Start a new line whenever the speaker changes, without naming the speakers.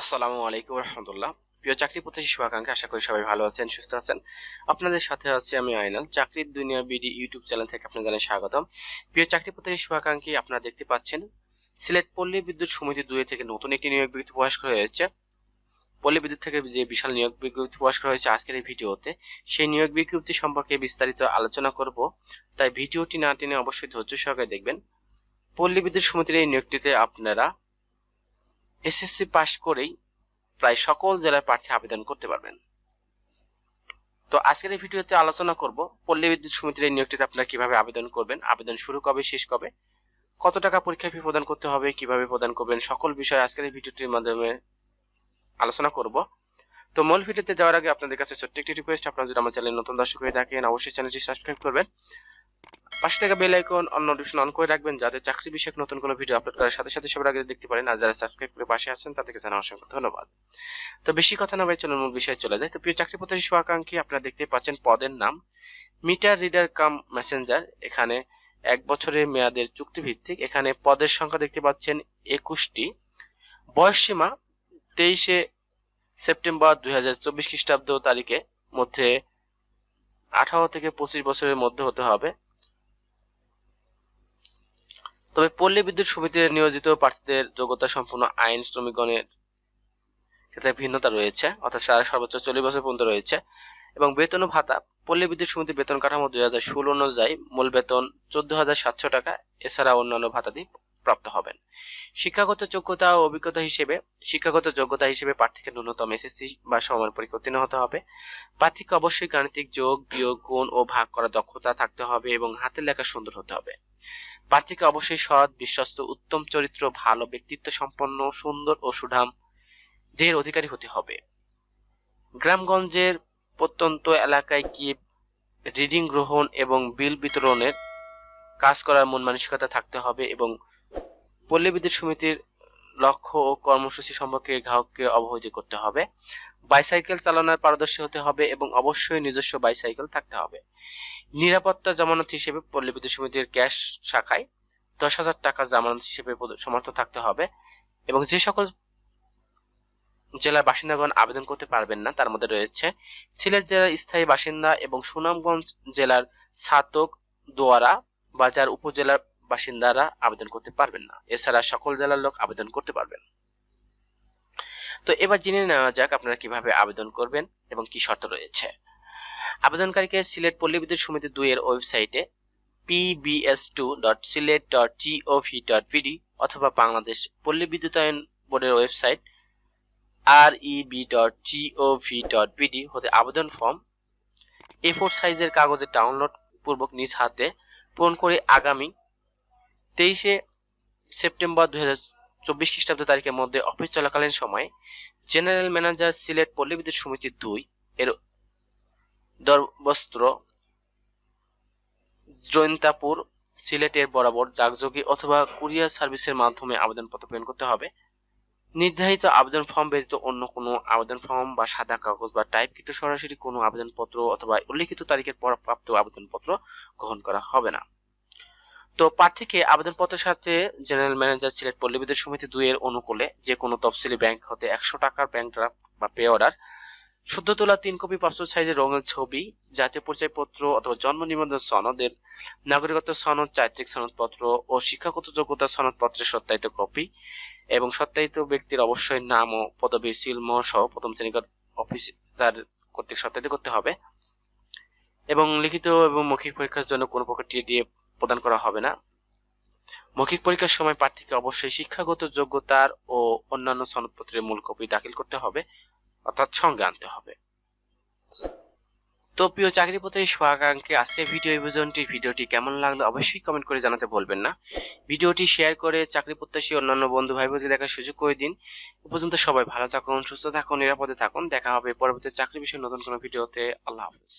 আসসালামু আলাইকুম রহমতুল্লাহ। প্রিয় চাকরি প্রত্যাশী শুভাকাঙ্ক্ষী, আশা করি সবাই ভালো আছেন, সুস্থ আছেন। আপনাদের সাথে আছি আমি আইনাল। চাকরির দুনিয়া বিডি ইউটিউব চ্যানেল থেকে আপনাদের স্বাগতম। প্রিয় চাকরি প্রত্যাশী শুভাকাঙ্ক্ষী, আপনারা দেখতে পাচ্ছেন, সিলেট পল্লী বিদ্যুৎ সমিতি দুই থেকে নতুন একটি নিয়োগ বিজ্ঞপ্তি প্রকাশ করা হয়েছে। পল্লী বিদ্যুৎ থেকে যে বিশাল নিয়োগ বিজ্ঞপ্তি প্রকাশ করা হয়েছে আজকের এই ভিডিওতে, সেই নিয়োগ বিজ্ঞপ্তি সম্পর্কে বিস্তারিত আলোচনা করব। তাই ভিডিওটি না টেনে অবশ্যই ধৈর্য সহকারে দেখবেন। পল্লী বিদ্যুৎ সমিতির এই নিয়োগটিতে আপনারা এসএসসি পাশ করেই প্রায় সকল জেলার প্রার্থী আবেদন করতে পারবেন। তো আজকের এই ভিডিওতে আলোচনা করব, পল্লী বিদ্যুৎ সমিতির এই নিয়োগটিতে আপনারা কীভাবে আবেদন করবেন, আবেদন শুরু কবে, শেষ কবে, কত টাকা পরীক্ষা ফি প্রদান করতে হবে, কীভাবে প্রদান করবেন, সকল বিষয় আজকের এই ভিডিওটির মাধ্যমে আলোচনা করব। তো মূল ভিডিওতে যাওয়ার আগে আপনাদের কাছে ছোট্ট একটি রিকোয়েস্ট আপনারা যদি আমার চ্যানেল নতুন দর্শক হয়ে থাকেন, অবশ্যই চ্যানেলটি সাবস্ক্রাইব করবেন। পাশে থাকা bell icon on notification on করে রাখবেন যাতে চাকরি বিষয়ক নতুন কোনো ভিডিও আপলোড করার সাথে সাথে সবার আগে দেখতে পারেন আর যারা সাবস্ক্রাইব করে পাশে আছেন তাদেরকে জানা অসংখ্য ধন্যবাদ। তো বেশি কথা না ভাই চলুন মূল বিষয়ে চলে যায় তো প্রিয় চাকরি প্রত্যাশী শুভাকাঙ্ক্ষী আপনারা দেখতে পাচ্ছেন পদের নাম মিটার রিডার কাম মেসেঞ্জার এখানে এক বছরের মেয়াদের চুক্তি ভিত্তিক এখানে পদের সংখ্যা দেখতে পাচ্ছেন একুশটি। বয়স সীমা তেইশে সেপ্টেম্বর দুই হাজার চব্বিশ খ্রিস্টাব্দ তারিখে মধ্যে আঠারো থেকে পঁচিশ বছরের মধ্যে হতে হবে। তবে পল্লী বিদ্যুৎ সমিতিতে নিয়োজিত প্রার্থীদের যোগ্যতা সম্পূর্ণ আইন শ্রমিকগণের ক্ষেত্রে ভিন্নতা রয়েছে, অর্থাৎ সারা সর্বোচ্চ চল্লিশ বছর পর্যন্ত রয়েছে। এবং বেতন ভাতা, পল্লী বিদ্যুৎ সমিতি বেতন কাঠামো দুই হাজার ষোলো অনুযায়ী মূল বেতন চোদ্দ হাজার সাতশো টাকা এছাড়া অন্যান্য ভাতাদি প্রাপ্ত হবেন। শিক্ষাগত যোগ্যতা ও অভিজ্ঞতা হিসেবে, শিক্ষাগত যোগ্যতা হিসেবে প্রার্থীকে ন্যূনতম এসএসসি বা সমান পরীক্ষা উত্তীর্ণ হতে হবে। প্রার্থীকে অবশ্যই গাণিতিক যোগ, বিয়োগ, গুণ ও ভাগ করার দক্ষতা থাকতে হবে এবং হাতের লেখা সুন্দর হতে হবে। প্রার্থীকে অবশ্যই সৎ, বিশ্বস্ত, উত্তম, চরিত্র, ভালো, ব্যক্তিত্ব সম্পন্ন, সুন্দর ও সুঠাম দেহের অধিকারী হতে হবে। গ্রামগঞ্জের প্রত্যন্ত এলাকায় গিয়ে রিডিং গ্রহণ এবং বিল বিতরণের কাজ করার মন মানসিকতা থাকতে হবে এবং পল্লী বিদ্যুৎ সমিতির লক্ষ্য ও কর্মসূচি সম্পর্কে গ্রাহককে অবহিত করতে হবে। বাইসাইকেল চালানোর পারদর্শী হতে হবে এবং অবশ্যই নিজস্ব বাইসাইকেল থাকতে হবে। নিরাপত্তা জামানত হিসেবে পল্লী বিদ্যুৎ সমিতির ক্যাশ শাখায় দশ হাজার টাকা জামানত হিসেবে সমর্থ থাকতে হবে এবং যে সকল জেলার বাসিন্দাগণ আবেদন করতে পারবেন না, তার মধ্যে রয়েছে সিলেট জেলার স্থায়ী বাসিন্দা এবং সুনামগঞ্জ জেলার ছাতক দোয়ারা, বাজার উপজেলার বাসিন্দারা আবেদন করতে পারবেন না। এছাড়া সকল জেলার লোক আবেদন করতে পারবেন। তো এবার জেনে নেওয়া যাক আপনারা কীভাবে আবেদন করবেন এবং কি শর্ত রয়েছে। আবেদনকারীকে সিলেট পল্লী বিদ্যুৎ সমিতি দুই এর ওয়েবসাইটে PBS two dot Sylhet dot GOV dot BD অথবা বাংলাদেশ পল্লী বিদ্যুতায়ন বোর্ডের website R E B dot GOV dot BD হতে আবেদন ফর্ম এ ফোর সাইজের কাগজে ডাউনলোড পূর্বক নিজ হাতে পূরণ করে আগামী তেইশে সেপ্টেম্বর দুই হাজার চব্বিশ খ্রিস্টাব্দ তারিখের মধ্যে অফিস চলাকালীন সময়ে জেনারেল ম্যানেজার সিলেট পল্লী বিদ্যুৎ সমিতি দুই এর দরবস্ত্র জৈন্তাপুর, সিলেটের বরাবর ডাকযোগী অথবা কুরিয়ার সার্ভিসের মাধ্যমে আবেদনপত্র প্রেরণ করতে হবে। নির্ধারিত আবেদন ফর্ম ব্যতীত অন্য কোনো আবেদন ফর্ম বা সাদা কাগজ বা টাইপকৃত সরাসরি কোনো আবেদনপত্র অথবা উল্লিখিত তারিখের পর প্রাপ্ত আবেদনপত্র গ্রহণ করা হবে না। তো প্রার্থীকে আবেদনপত্রের সাথে জেনারেল ম্যানেজার সিলেট পল্লী বিদ্যুৎ সমিতি দুই এর অনুকূলে যে কোনো তফসিলি ব্যাংক হতে একশো টাকার ব্যাংক ড্রাফট বা পে অর্ডার শুদ্ধ তোলা তিন কপি পাসপোর্ট সাইজের রঙের ছবি, জাতীয় পরিচয়পত্র অথবা জন্ম নিবন্ধন সনদের, নাগরিকত্ব সনদ, চারিত্রিক সনদপত্র ও শিক্ষাগত যোগ্যতা সনদপত্রের সত্যায়িত কপি এবং সত্যায়িত ব্যক্তির অবশ্যই নাম ও পদবী, সিলম সহ প্রথম শ্রেণির অফিস তার কর্তৃক সত্যায়িত করতে হবে এবং লিখিত এবং মৌখিক পরীক্ষার জন্য কোনো প্রকার টিএডিএ প্রদান করা হবে না। মৌখিক পরীক্ষার সময় প্রার্থীকে অবশ্যই শিক্ষাগত যোগ্যতার ও অন্যান্য সনদপত্রের মূল কপি দাখিল করতে হবে। অর্থাৎ সঙ্গে আনতে হবে। তো প্রিয় চাকরি শুভাকাঙ্ক্ষী আজকের ভিডিও পর্যন্ত ভিডিওটি কেমন লাগল অবশ্যই কমেন্ট করে জানাতে বলবেন না। ভিডিওটি শেয়ার করে চাকরি প্রত্যাশী অন্যান্য বন্ধু ভাই বোনকে দেখার সুযোগ করে দিন। এ পর্যন্ত সবাই ভালো থাকুন, সুস্থ থাকুন, নিরাপদে থাকুন। দেখা হবে পরবর্তী চাকরি বিষয়ে নতুন কোনো ভিডিওতে। আল্লাহ হাফেজ।